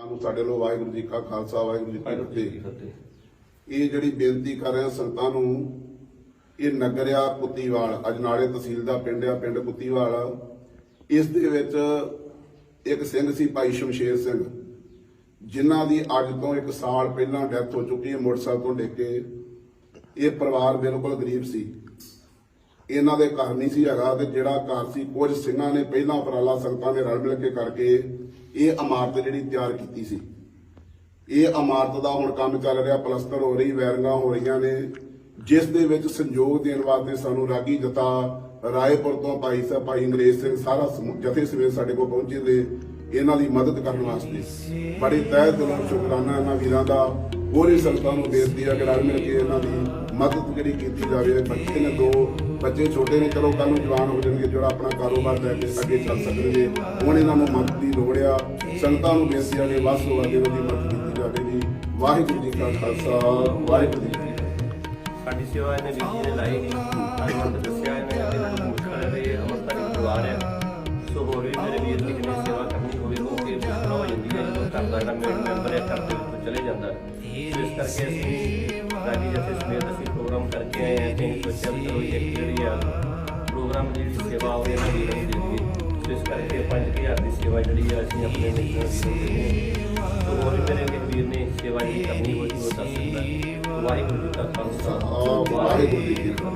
ਤੁਹਾਨੂੰ ਸਾਡੇ ਲੋ ਵਾਹਿਗੁਰੂ ਜੀ ਕਾ ਖਾਲਸਾ ਵਾਹਿਗੁਰੂ ਜੀ ਕੀ ਫਤਿਹ। ਇਹ ਜਿਹੜੀ ਬੇਨਤੀ ਕਰ ਰਿਹਾ ਸੰਤਾਂ ਨੂੰ ਇਹ ਨਗਰਿਆ ਕੁੱਤੀਵਾਲ ਅਜਨਾਲੇ ਤਹਿਸੀਲ ਦਾ ਪਿੰਡ ਆ ਪਿੰਡ ਕੁੱਤੀਵਾਲ ਇਸ ਦੇ ਵਿੱਚ ਇੱਕ ਸਿੰਘ ਸੀ ਭਾਈ ਸ਼ਮਸ਼ੇਰ ਸਿੰਘ ਜਿਨ੍ਹਾਂ ਦੀ ਅੱਜ ਤੋਂ ਇੱਕ ਸਾਲ ਪਹਿਲਾਂ ਡੈਥ ਹੋ ਚੁੱਕੀ ਹੈ ਮੋਟਰਸਾਈਕਲ ਤੋਂ ਡਿੱਗ ਕੇ। ਇਹ ਪਰਿਵਾਰ ਬਿਲਕੁਲ ਗਰੀਬ ਸੀ। ਇਹਨਾਂ ਦੇ ਘਰ ਨਹੀਂ ਸੀ ਹੈਗਾ ਤੇ ਜਿਹੜਾ ਘਰ ਸੀ, ਕੁਝ ਸਿੰਘਾਂ ਨੇ ਪਹਿਲਾਂ ਉਪਰਾਲਾ ਸੰਗਤਾਂ ਨੇ ਰਲ ਮਿਲ ਕੇ ਕਰਕੇ ਇਹ ਇਮਾਰਤ ਜਿਹੜੀ ਤਿਆਰ ਕੀਤੀ ਸੀ। ਇਹ ਇਮਾਰਤ ਦਾ ਹੁਣ ਕੰਮ ਚੱਲ ਰਿਹਾ, ਪਲਸਤਰ ਹੋ ਰਹੀ, ਵੈਰਿੰਗਾਂ ਹੋ ਰਹੀਆਂ ਨੇ। ਜਿਸ ਦੇ ਵਿੱਚ ਸੰਯੋਗ ਦੇਣ ਵਾਸਤੇ ਸਾਨੂੰ ਰਾਗੀ ਜਤਾ ਰਾਏਪੁਰ ਤੋਂ ਭਾਈ ਸਾਹਿਬ ਭਾਈ ਅੰਗਰੇਜ਼ ਸਿੰਘ ਸਾਰਾ ਜਥੇ ਸਮੇਤ ਸਾਡੇ ਕੋਲ ਪਹੁੰਚੇ ਦੇ ਇਹਨਾਂ ਦੀ ਮਦਦ ਕਰਨ ਵਾਸਤੇ। ਬੜੇ ਤਹਿ ਦਿਲੋਂ ਸ਼ੁਕਰਾਨਾ ਇਹਨਾਂ ਵੀਰਾਂ ਦਾ। ਪੂਰੀ ਸੰਗਤਾਂ ਨੂੰ ਬੇਨਤੀ ਹੈ ਕਿ ਰਲ ਮਿਲ ਕੇ ਇਹਨਾਂ ਦੀ ਮਦਦ ਜਿਹੜੀ ਕੀਤੀ ਜਾਵੇ। ਬੱਚੇ ਨੇ ਦੋ ਬੱਚੇ ਛੋਟੇ ਨੇ, ਚਲੋ ਕੱਲ ਨੂੰ ਜਵਾਨ ਹੋ ਜਾਣਗੇ, ਜਿਹੜਾ ਆਪਣਾ ਕਾਰੋਬਾਰ ਲੈ ਕੇ ਅੱਗੇ ਚੱਲ ਸਕਣਗੇ। ਹੁਣ ਇਹਨਾਂ ਨੂੰ ਮਦਦ ਦੀ ਲੋੜ ਆ। ਸੰਗਤਾਂ ਨੂੰ ਬੇਨਤੀ ਹੈ ਕਿ ਵੱਧ ਤੋਂ ਵੱਧ ਇਹਨਾਂ ਦੀ ਮਦਦ ਕੀਤੀ ਜਾਵੇ ਜੀ। ਵਾਹਿਗੁਰੂ ਜੀ ਕਾ ਖਾਲਸਾ, ਵਾਹਿਗੁਰੂ ਜੀ ਸਾਡੀ ਸੇਵਾ ਇਹਨੇ ਵੀਰ ਨੇ ਲਾਈ ਸਾਨੂੰ ਦੱਸਿਆ ਇਹਨੇ ਇਹਨਾਂ ਨੂੰ ਮੁਖੜਾ ਦੇ ਅਮਰਤਾ ਦੀ ਪਰਿਵਾਰ ਹੈ। ਸੋ ਹੋਰ ਵੀ ਮੇਰੇ ਵੀਰ ਨੇ ਕਿਨੇ ਸੇਵਾ ਕਰਨੀ ਹੋਵੇ ਕਿਉਂਕਿ ਮੁਸ਼ਕਲ ਹੋ ਜਾਂਦੀ ਹੈ। ਜਦੋਂ ਘਰ ਦਾ ਮੈਂਬਰ ਹੈ, ਘਰ ਦੇ ਚਲੇ ਜਾਂਦਾ ਇਸ ਕਰਕੇ ਅਸੀਂ ਰਾਜੀ ਜਥੇ ਸਮੇਤ ਅਸੀਂ ਪ੍ਰੋਗਰਾਮ ਕਰਕੇ ਆਏ ਹਾਂ ਤੇ ਸੋਚਿਆ ਵੀ ਚਲੋ ਇੱਕ ਜਿਹੜੀ ਆ ਪ੍ਰੋਗਰਾਮ ਦੀ ਜਿਹੜੀ ਸੇਵਾ ਉਹ ਇਹਨਾਂ ਵੀਰਾਂ ਨੂੰ ਦੇ ਦਈਏ ਸੋ ਇਸ ਕਰਕੇ 5000 ਦੀ ਸੇਵਾ ਜਿਹੜੀ ਆ ਅਸੀਂ ਆਪਣੇ ਮਿੱਤਰਾਂ ਵੀਰਾਂ ਨੂੰ ਦਿੰਦੇ ਹਾਂ ਸੋ ਹੋਰ ਵੀ ਮੇਰੇ ਕਿਸੇ